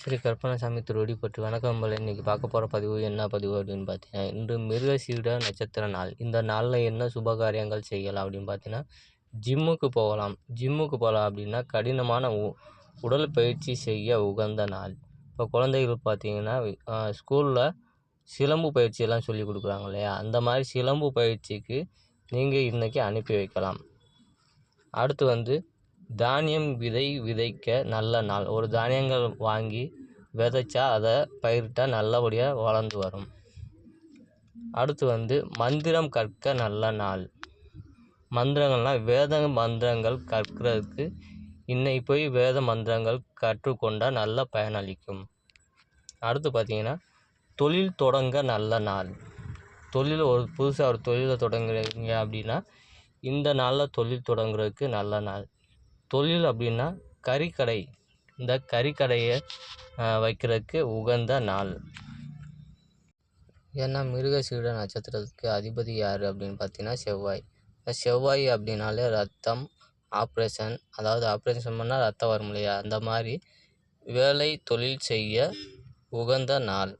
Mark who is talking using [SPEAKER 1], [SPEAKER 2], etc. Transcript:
[SPEAKER 1] ஸ்ரீ கருப்பணசாமி திருவடி பற்றி வணக்கம் நண்பர்களே இன்றைக்கி பார்க்க போகிற பதிவு என்ன பதிவு அப்படின்னு பார்த்தீங்கன்னா இன்று மிருகசீட நட்சத்திர நாள். இந்த நாளில் என்ன சுபகாரியங்கள் செய்யலாம் அப்படின்னு பார்த்தீங்கன்னா ஜிம்முக்கு போகலாம். ஜிம்முக்கு போகலாம் அப்படின்னா கடினமான உ உடல் பயிற்சி செய்ய உகந்த நாள். இப்போ குழந்தைகள் பார்த்தீங்கன்னா ஸ்கூலில் சிலம்பு பயிற்சியெல்லாம் சொல்லி கொடுக்குறாங்க இல்லையா? அந்த மாதிரி சிலம்பு பயிற்சிக்கு நீங்கள் இன்றைக்கி அனுப்பி வைக்கலாம். அடுத்து வந்து தானியம் விதை விதைக்க நல்ல நாள். ஒரு தானியங்கள் வாங்கி விதைச்சா அதை பயிரிட்டால் நல்லபடியாக வளர்ந்து வரும். அடுத்து வந்து மந்திரம் கற்க நல்ல நாள். மந்திரங்கள்னால் வேத மந்திரங்கள் கற்கிறதுக்கு இன்னைக்கு போய் வேத மந்திரங்கள் கற்றுக்கொண்டால் நல்ல பயனளிக்கும் அடுத்து பார்த்தீங்கன்னா தொழில் தொடங்க நல்ல நாள். தொழில் ஒரு புதுசாக ஒரு தொழிலை தொடங்குறீங்க அப்படின்னா இந்த நாளில் தொழில் தொடங்குறதுக்கு நல்ல நாள். தொழில் அப்படின்னா கறிக்கடை. இந்த கறிக்கடையை வைக்கிறதுக்கு உகந்த நாள். ஏன்னா மிருகசீட நட்சத்திரத்துக்கு அதிபதி யார் அப்படின்னு பார்த்தீங்கன்னா செவ்வாய். செவ்வாய் அப்படின்னாலே ரத்தம் ஆப்ரேஷன். அதாவது ஆப்ரேஷன் பண்ணால் ரத்தம் வரும் இல்லையா? அந்த மாதிரி வேலை தொழில் செய்ய உகந்த நாள்.